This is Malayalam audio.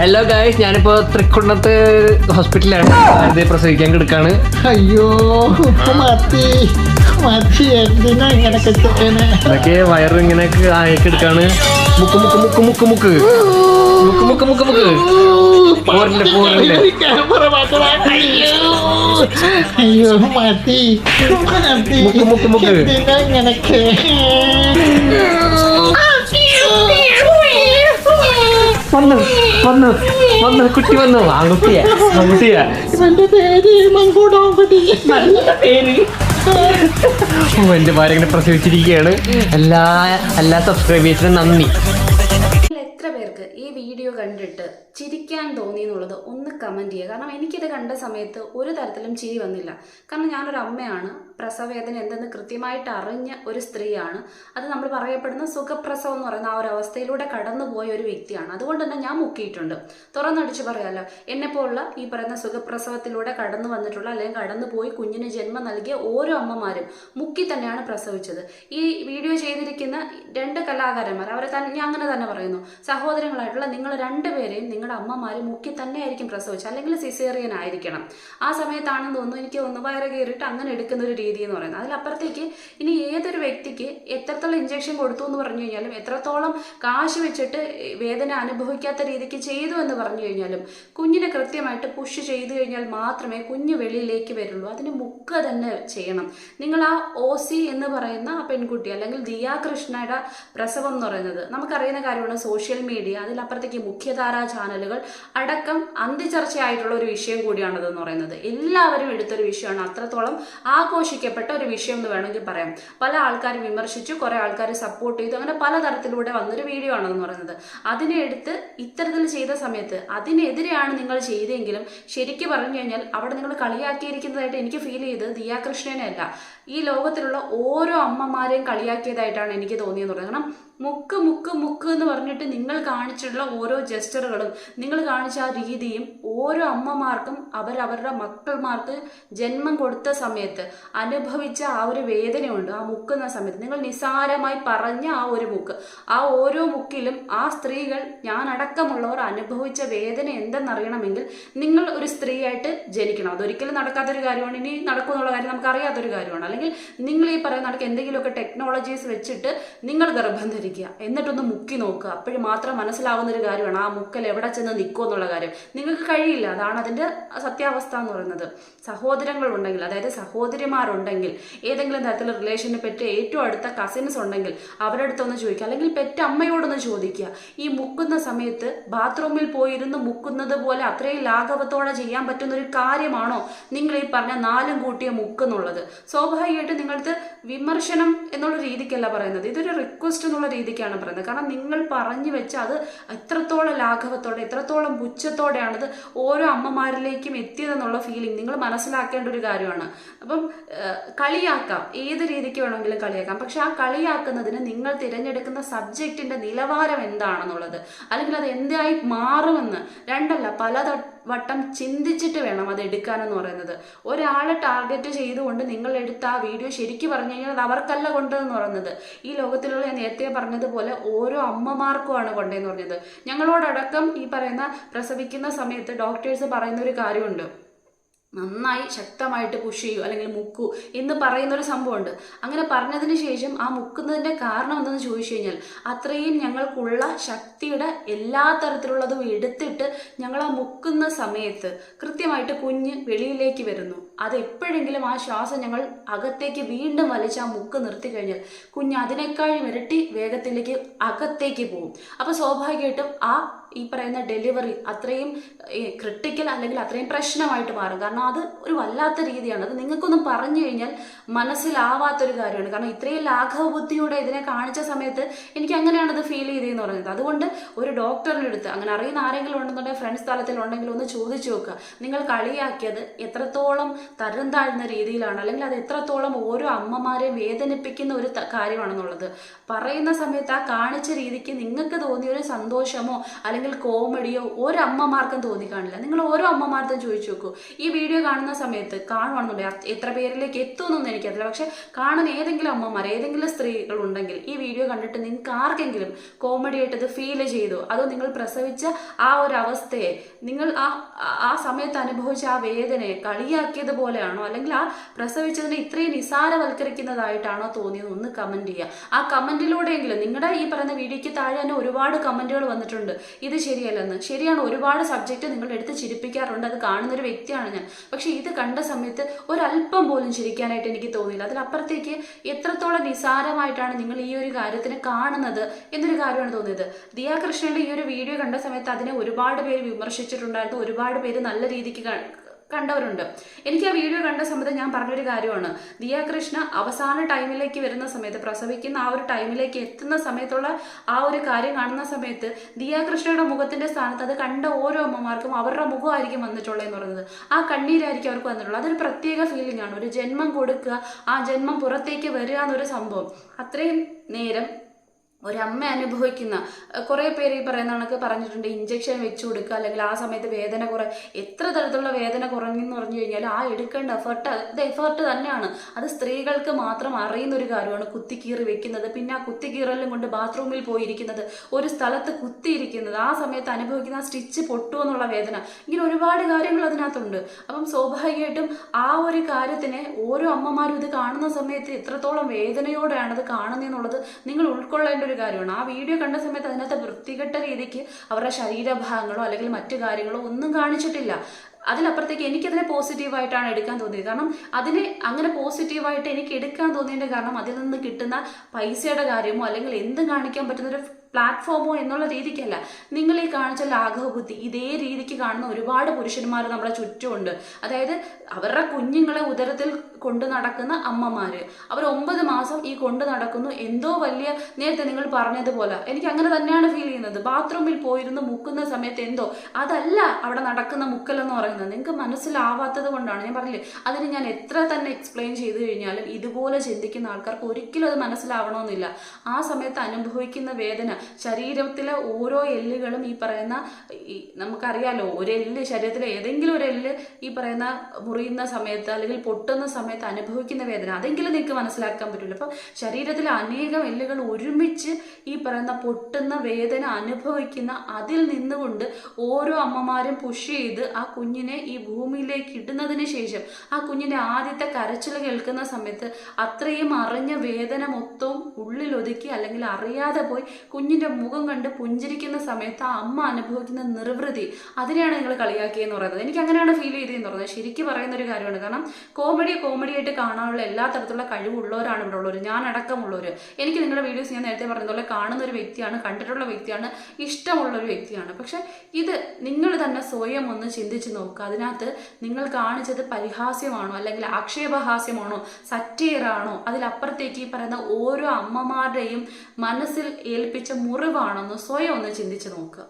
ഹലോ ഗായ്സ് ഞാനിപ്പോ തൃക്കുന്നത്ത് ഹോസ്പിറ്റലിലാണ് ഇത് പ്രസവിക്കാൻ കിടക്കാണ്. അയ്യോ ഇപ്പൊ മതി മതി എന്തിനാ വയറ് ഇങ്ങനെ ആയൊക്കെ എടുക്കാണ് മുക്ക് മുക്ക് മുക്ക് മുക്ക് മുക്ക്. മുക്ക് മുക്ക് മുക്ക് മുക്ക്. പോരില്ല പോരില്ല. അയ്യോ. മതി മുക്ക് മുക്ക് മുക്ക്. എന്തിനാ വന്നു വന്നു വന്നു കുട്ടി വന്നു. ആൺകുട്ടിയെ. ആൺകുട്ടിയാ. ഇവന്റെ പേര് മങ്കൂടാമ്പടി നല്ല പേര്. ഓ, എന്റെ ഭാര്യ ഇങ്ങനെ പ്രസവിച്ചിരിക്കുകയാണ്. എല്ലാ എല്ലാ സബ്സ്ക്രൈബേഴ്സിനും നന്ദി. എത്ര പേർക്ക് ഈ വീഡിയോ കണ്ടിട്ട് ചിരിക്കാൻ തോന്നി എന്നുള്ളത് ഒന്ന് കമന്റ് ചെയ്യുക. കാരണം എനിക്കിത് കണ്ട സമയത്ത് ഒരു തരത്തിലും ചിരി വന്നില്ല. കാരണം ഞാനൊരു അമ്മയാണ്. പ്രസവവേദന എന്തെന്ന് കൃത്യമായിട്ട് അറിഞ്ഞ ഒരു സ്ത്രീയാണ്. അത് നമ്മൾ പറയപ്പെടുന്ന സുഖപ്രസവം എന്ന് പറയുന്ന ആ ഒരു അവസ്ഥയിലൂടെ കടന്നുപോയ ഒരു വ്യക്തിയാണ്. അതുകൊണ്ട് തന്നെ ഞാൻ മുക്കിയിട്ടുണ്ട്. തുറന്നടിച്ച് പറയാമല്ലോ എന്നെപ്പോലുള്ള ഈ പറയുന്ന സുഖപ്രസവത്തിലൂടെ കടന്നു വന്നിട്ടുള്ള അല്ലെങ്കിൽ കടന്നുപോയി കുഞ്ഞിന് ജന്മം നൽകിയ ഓരോ അമ്മമാരും മുക്കി തന്നെയാണ് പ്രസവിച്ചത്. ഈ വീഡിയോ ചെയ്തിരിക്കുന്ന രണ്ട് കലാകാരന്മാർ അവരെ തന്നെ ഞാൻ അങ്ങനെ തന്നെ പറയുന്നു. സഹോദരങ്ങളായിട്ടുള്ള നിങ്ങൾ രണ്ടുപേരെയും നിങ്ങളുടെ അമ്മമാർ മുക്കി തന്നെയായിരിക്കും പ്രസവിച്ചത്. അല്ലെങ്കിൽ സിസേറിയൻ ആയിരിക്കണം. ആ സമയത്താണെന്ന് തോന്നുന്നു എനിക്ക് ഒന്ന് വയറ് കയറിയിട്ട് അങ്ങനെ എടുക്കുന്ന ഒരു രീതി എന്ന് പറയുന്നത്. അതിലപ്പുറത്തേക്ക് ഇനി ഏതൊരു വ്യക്തിക്ക് എത്രത്തോളം ഇഞ്ചക്ഷൻ കൊടുത്തു എന്ന് പറഞ്ഞു കഴിഞ്ഞാലും എത്രത്തോളം കാശ് വെച്ചിട്ട് വേദന അനുഭവിക്കാത്ത രീതിക്ക് ചെയ്തു എന്ന് പറഞ്ഞു കഴിഞ്ഞാലും കുഞ്ഞിനെ കൃത്യമായിട്ട് പുഷ് ചെയ്തു കഴിഞ്ഞാൽ മാത്രമേ കുഞ്ഞ് വെളിയിലേക്ക് വരുള്ളൂ. അതിന് മുക്ക തന്നെ ചെയ്യണം. നിങ്ങൾ ആ ഒ സി എന്ന് പറയുന്ന ആ പെൺകുട്ടി അല്ലെങ്കിൽ ദിയാ കൃഷ്ണയുടെ പ്രസവം എന്ന് പറയുന്നത് നമുക്കറിയുന്ന കാര്യമാണ് സോഷ്യൽ മീഡിയ അതിലപ്പുറത്തേക്ക് മുഖ്യധാരാ ചാനലുകൾ അടക്കം അന്തിചർച്ചയായിട്ടുള്ള ഒരു വിഷയം കൂടിയാണതെന്ന് പറയുന്നത്. എല്ലാവരും എടുത്തൊരു വിഷയമാണ്. അത്രത്തോളം ആഘോഷിക്കപ്പെട്ട ഒരു വിഷയം എന്ന് വേണമെങ്കിൽ പറയാം. പല ആൾക്കാർ വിമർശിച്ചു കുറെ ആൾക്കാർ സപ്പോർട്ട് ചെയ്തു. അങ്ങനെ പലതരത്തിലൂടെ വന്നൊരു വീഡിയോ ആണെന്ന് പറയുന്നത്. അതിനെ എടുത്ത് ഇത്തരത്തിൽ ചെയ്ത സമയത്ത് അതിനെതിരെയാണ് നിങ്ങൾ ചെയ്തെങ്കിലും ശരിക്കും പറഞ്ഞു കഴിഞ്ഞാൽ അവിടെ നിങ്ങൾ കളിയാക്കിയിരിക്കുന്നതായിട്ട് എനിക്ക് ഫീൽ ചെയ്തത് ദിയാകൃഷ്ണനെ അല്ല ഈ ലോകത്തിലുള്ള ഓരോ അമ്മമാരെയും കളിയാക്കിയതായിട്ടാണ് എനിക്ക് തോന്നിയെന്ന് പറയുന്നത്. കാരണം മുക്ക് മുക്ക് മുക്ക് എന്ന് പറഞ്ഞിട്ട് നിങ്ങൾ കാണിച്ചിട്ടുള്ള ഓരോ ജസ്റ്ററുകളും നിങ്ങൾ കാണിച്ച ആ രീതിയും ഓരോ അമ്മമാർക്കും അവരവരുടെ മക്കൾമാർക്ക് ജന്മം കൊടുത്ത സമയത്ത് അനുഭവിച്ച ആ ഒരു വേദനയുണ്ട് ആ മുക്കുന്ന സമയത്ത്. നിങ്ങൾ നിസാരമായി പറഞ്ഞ ആ ഒരു മുക്ക് ആ ഓരോ മുക്കിലും ആ സ്ത്രീകൾ ഞാൻ അടക്കമുള്ളവർ അനുഭവിച്ച വേദന എന്തെന്നറിയണമെങ്കിൽ നിങ്ങൾ ഒരു സ്ത്രീയായിട്ട് ജനിക്കണം. അതൊരിക്കലും നടക്കാത്തൊരു കാര്യമാണ് ഇനി നടക്കും എന്നുള്ള കാര്യം നമുക്ക് അറിയാത്തൊരു കാര്യമാണ്. അല്ലെങ്കിൽ നിങ്ങൾ ഈ പറയുന്ന നടക്കുക എന്തെങ്കിലുമൊക്കെ ടെക്നോളജീസ് വെച്ചിട്ട് നിങ്ങൾ ഗർഭം ധരിക്കുക എന്നിട്ടൊന്ന് മുക്കി നോക്കുക. അപ്പോഴും മാത്രം മനസ്സിലാവുന്ന ഒരു കാര്യമാണ്. ആ മുക്കൽ എവിടെ ചെന്ന് നിൽക്കുക എന്നുള്ള കാര്യം. നിങ്ങൾക്ക് കഴിയില്ല. അതാണ് അതിന്റെ സത്യാവസ്ഥ എന്ന് പറയുന്നത്. സഹോദരങ്ങൾ ഉണ്ടെങ്കിൽ അതായത് സഹോദരിമാരുണ്ടെങ്കിൽ ഏതെങ്കിലും തരത്തിൽ റിലേഷനെ പറ്റി ഏറ്റവും അടുത്ത കസിൻസ് ഉണ്ടെങ്കിൽ അവരുടെ അടുത്തൊന്ന് ചോദിക്കുക. അല്ലെങ്കിൽ പെറ്റ് അമ്മയോടൊന്ന് ചോദിക്കുക. ഈ മുക്കുന്ന സമയത്ത് ബാത്റൂമിൽ പോയിരുന്ന് മുക്കുന്നത് പോലെ അത്രയും ലാഘവത്തോടെ ചെയ്യാൻ പറ്റുന്ന ഒരു കാര്യമാണോ നിങ്ങൾ ഈ പറഞ്ഞ നാലും കൂട്ടിയ മുക്കെന്നുള്ളത് സ്വാഭാവികമായിട്ട് നിങ്ങൾക്ക് വിമർശനം എന്നുള്ള രീതിക്കല്ല പറയുന്നത്. ഇതൊരു റിക്വസ്റ്റ് എന്നുള്ള രീതിക്കാണ് പറയുന്നത്. കാരണം നിങ്ങൾ പറഞ്ഞു വെച്ച അത് എത്രത്തോളം ലാഘവത്തോടെ എത്രത്തോളം പുച്ഛത്തോടെയാണത് ഓരോ അമ്മമാരിലേക്കും എത്തിയതെന്നുള്ള ഫീലിംഗ് നിങ്ങൾ മനസ്സിലാക്കേണ്ട ഒരു കാര്യമാണ്. അപ്പം കളിയാക്കാം. ഏത് രീതിക്ക് വേണമെങ്കിലും കളിയാക്കാം. പക്ഷെ ആ കളിയാക്കുന്നതിന് നിങ്ങൾ തിരഞ്ഞെടുക്കുന്ന സബ്ജക്റ്റിന്റെ നിലവാരം എന്താണെന്നുള്ളത് അല്ലെങ്കിൽ അത് എന്തായി മാറുമെന്ന് രണ്ടല്ല പല വട്ടം ചിന്തിച്ചിട്ട് വേണം അത് എടുക്കാനെന്ന് പറയുന്നത്. ഒരാളെ ടാർഗറ്റ് ചെയ്തുകൊണ്ട് നിങ്ങൾ എടുത്ത ആ വീഡിയോ ശരിക്കും പറഞ്ഞു കഴിഞ്ഞാൽ അത് അവർക്കല്ല കൊണ്ടതെന്ന് പറയുന്നത്. ഈ ലോകത്തിലുള്ള ഞാൻ നേരത്തെ പറഞ്ഞതുപോലെ ഓരോ അമ്മമാർക്കുമാണ് കൊണ്ടതെന്ന് പറഞ്ഞത്. ഞങ്ങളോടടക്കം ഈ പറയുന്ന പ്രസവിക്കുന്ന സമയത്ത് ഡോക്ടേഴ്സ് പറയുന്ന ഒരു കാര്യമുണ്ട്. നന്നായി ശക്തമായിട്ട് പുഷ് ചെയ്യൂ അല്ലെങ്കിൽ മുക്കൂ എന്ന് പറയുന്ന ഒരു സംഭവമുണ്ട്. അങ്ങനെ പറഞ്ഞതിന് ശേഷം ആ മുക്കുന്നതിന്റെ കാരണം എന്തെന്ന് ചോദിച്ചു കഴിഞ്ഞാൽ അത്രയും ഞങ്ങൾക്കുള്ള ശക്തിയുടെ എല്ലാ തരത്തിലുള്ളതും എടുത്തിട്ട് ഞങ്ങൾ ആ മുക്കുന്ന സമയത്ത് കൃത്യമായിട്ട് കുഞ്ഞ് വെളിയിലേക്ക് വരുന്നു. അത് എപ്പോഴെങ്കിലും ആ ശ്വാസം ഞങ്ങൾ അകത്തേക്ക് വീണ്ടും വലിച്ച് ആ മുക്ക് നിർത്തി കഴിഞ്ഞാൽ കുഞ്ഞ് അതിനേക്കാൾ ഇരട്ടി വേഗത്തിലേക്ക് അകത്തേക്ക് പോകും. അപ്പോൾ സ്വാഭാവികമായിട്ടും ആ ഈ പറയുന്ന ഡെലിവറി അത്രയും ക്രിട്ടിക്കൽ അല്ലെങ്കിൽ അത്രയും പ്രശ്നമായിട്ട് മാറും. കാരണം അത് ഒരു വല്ലാത്ത രീതിയാണ്. അത് നിങ്ങൾക്കൊന്നും പറഞ്ഞു കഴിഞ്ഞാൽ മനസ്സിലാവാത്തൊരു കാര്യമാണ്. കാരണം ഇത്രയും ലാഘവബുദ്ധിയോടെ ഇതിനെ കാണിച്ച സമയത്ത് എനിക്ക് അങ്ങനെയാണ് ഇത് ഫീൽ ചെയ്തതെന്ന് പറയുന്നത് അതുകൊണ്ട് ഒരു ഡോക്ടറിന്റെ അടുത്ത് അങ്ങനെ അറിയുന്ന ആരെങ്കിലും ഉണ്ടെന്നുണ്ടെങ്കിൽ ഫ്രണ്ട്സ് തലത്തിലുണ്ടെങ്കിൽ ഒന്ന് ചോദിച്ചു നോക്കുക. നിങ്ങൾ കളിയാക്കിയത് എത്രത്തോളം തരം താഴ്ന്ന രീതിയിലാണ്. അല്ലെങ്കിൽ അത് എത്രത്തോളം ഓരോ അമ്മമാരെ വേദനിപ്പിക്കുന്ന ഒരു കാര്യമാണെന്നുള്ളത്. പറയുന്ന സമയത്ത് ആ കാണിച്ച രീതിക്ക് നിങ്ങൾക്ക് തോന്നിയ ഒരു സന്തോഷമോ അല്ലെങ്കിൽ കോമഡിയോ ഓരോ അമ്മമാർക്കും തോന്നി കാണില്ല നിങ്ങൾ ഓരോ അമ്മമാർക്കും ചോദിച്ചു നോക്കൂ. ഈ വീഡിയോ കാണുന്ന സമയത്ത് കാണുവാണെന്നുണ്ടെങ്കിൽ എത്ര പേരിലേക്ക് എത്തുമെന്നൊന്നും എനിക്കറിയില്ല. പക്ഷെ കാണുന്ന ഏതെങ്കിലും അമ്മമാർ ഏതെങ്കിലും സ്ത്രീകൾ ഉണ്ടെങ്കിൽ ഈ വീഡിയോ കണ്ടിട്ട് നിങ്ങൾക്ക് ആർക്കെങ്കിലും കോമഡി ആയിട്ട് ഇത് ഫീൽ ചെയ്തു? അതോ നിങ്ങൾ പ്രസവിച്ച ആ ഒരു അവസ്ഥയെ നിങ്ങൾ ആ ആ- സമയത്ത് അനുഭവിച്ച ആ വേദനയെ കളിയാക്കിയത് പോലെയാണോ? അല്ലെങ്കിൽ ആ പ്രസവിച്ചതിനെ ഇത്രയും നിസാരവൽക്കരിക്കുന്നതായിട്ടാണോ തോന്നിയത് ഒന്ന് കമന്റ് ചെയ്യുക. ആ കമന്റിലൂടെയെങ്കിലും നിങ്ങളുടെ ഈ പറയുന്ന വീഡിയോയ്ക്ക് താഴെ തന്നെ ഒരുപാട് കമന്റുകൾ വന്നിട്ടുണ്ട്. ഇത് ശരിയല്ലെന്ന്. ശരിയാണ് ഒരുപാട് സബ്ജക്റ്റ് നിങ്ങൾ എടുത്ത് ചിരിപ്പിക്കാറുണ്ട്. അത് കാണുന്ന ഒരു വ്യക്തിയാണ് ഞാൻ. പക്ഷെ ഇത് കണ്ട സമയത്ത് ഒരല്പം പോലും ചിരിക്കാനായിട്ട് എനിക്ക് തോന്നിയില്ല. അതിലപ്പുറത്തേക്ക് എത്രത്തോളം നിസാരമായിട്ടാണ് നിങ്ങൾ ഈ ഒരു കാര്യത്തിന് കാണുന്നത് എന്നൊരു കാര്യമാണ് തോന്നിയത്. ദിയാകൃഷ്ണന്റെ ഈ ഒരു വീഡിയോ കണ്ട സമയത്ത് അതിനെ ഒരുപാട് പേര് വിമർശിച്ചിട്ടുണ്ടായിരുന്നു. ഒരുപാട് പേര് നല്ല രീതിക്ക് കണ്ടവരുണ്ട്. എനിക്ക് ആ വീഡിയോ കണ്ട സമയത്ത് ഞാൻ പറഞ്ഞൊരു കാര്യമാണ്. ദിയാകൃഷ്ണ അവസാന ടൈമിലേക്ക് വരുന്ന സമയത്ത് പ്രസവിക്കുന്ന ആ ഒരു ടൈമിലേക്ക് എത്തുന്ന സമയത്തുള്ള ആ ഒരു കാര്യം കാണുന്ന സമയത്ത് ദിയാകൃഷ്ണയുടെ മുഖത്തിന്റെ സ്ഥാനത്ത് അത് കണ്ട ഓരോ അമ്മമാർക്കും അവരുടെ മുഖമായിരിക്കും വന്നിട്ടുള്ളതെന്ന് പറയുന്നത്. ആ കണ്ണീരായിരിക്കും അവർക്ക് വന്നിട്ടുള്ളത്. അതൊരു പ്രത്യേക ഫീലിംഗ് ആണ്. ഒരു ജന്മം കൊടുക്കുക ആ ജന്മം പുറത്തേക്ക് വരിക എന്നൊരു സംഭവം. അത്രയും നേരം ഒരമ്മ അനുഭവിക്കുന്ന കുറേ പേര് ഈ പറയുന്ന കണക്ക് പറഞ്ഞിട്ടുണ്ട് ഇഞ്ചക്ഷൻ വെച്ചു കൊടുക്കുക അല്ലെങ്കിൽ ആ സമയത്ത് വേദന കുറ എത്ര തരത്തിലുള്ള വേദന കുറഞ്ഞെന്ന് പറഞ്ഞു കഴിഞ്ഞാൽ ആ എടുക്കേണ്ട എഫേർട്ട് അത് എഫേർട്ട് തന്നെയാണ്. അത് സ്ത്രീകൾക്ക് മാത്രം അറിയുന്ന ഒരു കാര്യമാണ് കുത്തിക്കീറി വെക്കുന്നത്. പിന്നെ ആ കുത്തിക്കീറലും കൊണ്ട് ബാത്റൂമിൽ പോയിരിക്കുന്നത് ഒരു സ്ഥലത്ത് കുത്തിയിരിക്കുന്നത് ആ സമയത്ത് അനുഭവിക്കുന്ന ആ സ്റ്റിച്ച് പൊട്ടുമോ എന്നുള്ള വേദന. ഇങ്ങനെ ഒരുപാട് കാര്യങ്ങൾ അതിനകത്തുണ്ട്. അപ്പം സ്വാഭാവികമായിട്ടും ആ ഒരു കാര്യത്തിനെ ഓരോ അമ്മമാരും ഇത് കാണുന്ന സമയത്ത് എത്രത്തോളം വേദനയോടെയാണ് അത് കാണുന്നതെന്നുള്ളത് നിങ്ങൾ ഉൾക്കൊള്ളേണ്ട ഒരു കാര്യമാണ്. ആ വീഡിയോ കണ്ട സമയത്ത് അതിനകത്ത് വൃത്തികെട്ട രീതിക്ക് അവരുടെ ശരീരഭാഗങ്ങളോ അല്ലെങ്കിൽ മറ്റു കാര്യങ്ങളോ ഒന്നും കാണിച്ചിട്ടില്ല. അതിലപ്പുറത്തേക്ക് എനിക്കതിനെ പോസിറ്റീവായിട്ടാണ് എടുക്കാൻ തോന്നിയത്. കാരണം അതിനെ അങ്ങനെ പോസിറ്റീവായിട്ട് എനിക്ക് എടുക്കാൻ തോന്നിയതിന്റെ കാരണം അതിൽ നിന്ന് കിട്ടുന്ന പൈസയുടെ കാര്യമോ അല്ലെങ്കിൽ എന്ത് കാണിക്കാൻ പറ്റുന്ന ഒരു പ്ലാറ്റ്ഫോമോ എന്നുള്ള രീതിക്കല്ല. നിങ്ങൾ ഈ കാണിച്ച ലാഘവ ബുദ്ധി ഇതേ രീതിക്ക് കാണുന്ന ഒരുപാട് പുരുഷന്മാർ നമ്മുടെ ചുറ്റുമുണ്ട്. അതായത് അവരുടെ കുഞ്ഞുങ്ങളെ ഉദരത്തിൽ കൊണ്ടു നടക്കുന്ന അമ്മമാര്. അവർ ഒമ്പത് മാസം ഈ കൊണ്ടു നടക്കുന്നു. എന്തോ വലിയ നേരത്തെ നിങ്ങൾ പറഞ്ഞതുപോലെ. എനിക്ക് അങ്ങനെ തന്നെയാണ് ഫീൽ ചെയ്യുന്നത്. ബാത്റൂമിൽ പോയിരുന്ന് മുക്കുന്ന സമയത്ത് എന്തോ. അതല്ല അവിടെ നടക്കുന്ന മുക്കലെന്ന് പറയുന്നത്. നിങ്ങൾക്ക് മനസ്സിലാവാത്തത് കൊണ്ടാണ്. ഞാൻ പറഞ്ഞില്ലേ അതിന് ഞാൻ എത്ര തന്നെ എക്സ്പ്ലെയിൻ ചെയ്തു കഴിഞ്ഞാലും ഇതുപോലെ ചിന്തിക്കുന്ന ആൾക്കാർക്ക് ഒരിക്കലും അത് മനസ്സിലാവണമെന്നില്ല. ആ സമയത്ത് അനുഭവിക്കുന്ന വേദന ശരീരത്തിലെ ഓരോ എല്ലുകളും ഈ പറയുന്ന നമുക്കറിയാലോ ഒരു എല്ല് ശരീരത്തിലെ ഏതെങ്കിലും ഒരു എല്ല് ഈ പറയുന്ന മുറിയുന്ന സമയത്ത് അല്ലെങ്കിൽ പൊട്ടുന്ന സമയത്ത് അനുഭവിക്കുന്ന വേദന. അതെങ്കിലും നിങ്ങൾക്ക് മനസ്സിലാക്കാൻ പറ്റില്ല അപ്പോൾ ശരീരത്തിൽ അനേകം എല്ലുകൾ ഒരുമിച്ച് ഈ പറയുന്ന പൊട്ടുന്ന വേദന അനുഭവിക്കുന്ന അതിൽ നിന്നുകൊണ്ട് ഓരോ അമ്മമാരും പുഷ് ചെയ്ത് ആ കുഞ്ഞിനെ ഈ ഭൂമിയിലേക്ക് ഇടുന്നതിന് ശേഷം ആ കുഞ്ഞിന്റെ ആദ്യത്തെ കരച്ചിൽ കേൾക്കുന്ന സമയത്ത് അത്രയും അറിഞ്ഞ വേദന മൊത്തവും ഉള്ളിലൊതുക്കി അല്ലെങ്കിൽ അറിയാതെ പോയി കുഞ്ഞിന്റെ മുഖം കണ്ട് പുഞ്ചിരിക്കുന്ന സമയത്ത് ആ അമ്മ അനുഭവിക്കുന്ന നിർവൃതി അതിനെയാണ് നിങ്ങൾ കളിയാക്കിയെന്ന് പറയുന്നത്. എനിക്ക് അങ്ങനെയാണ് ഫീൽ ചെയ്തതെന്ന് പറയുന്നത്. ശരിക്കും പറയുന്ന ഒരു കാര്യമാണ്. കാരണം കോമഡി കോമഡി ആയിട്ട് കാണാനുള്ള എല്ലാ തരത്തിലുള്ള കഴിവുള്ളവരാണ് ഇവിടെ ഉള്ളവർ ഞാൻ അടക്കമുള്ളവർ എനിക്ക് നിങ്ങളുടെ വീഡിയോസ് ഞാൻ നേരത്തെ പറഞ്ഞതുപോലെ കാണുന്ന ഒരു വ്യക്തിയാണ് കണ്ടിട്ടുള്ള വ്യക്തിയാണ് ഇഷ്ടമുള്ള ഒരു വ്യക്തിയാണ്. പക്ഷെ ഇത് നിങ്ങൾ തന്നെ സ്വയം ഒന്ന് ചിന്തിച്ച് നോക്കുക അതിനകത്ത് നിങ്ങൾ കാണിച്ചത് പരിഹാസ്യമാണോ അല്ലെങ്കിൽ ആക്ഷേപഹാസ്യമാണോ സറ്റീറാണോ അതിലപ്പുറത്തേക്ക് ഈ പറയുന്ന ഓരോ അമ്മമാരുടെയും മനസ്സിൽ ഏൽപ്പിച്ച മുറിവാണെന്ന് സ്വയം ഒന്ന് ചിന്തിച്ച് നോക്കുക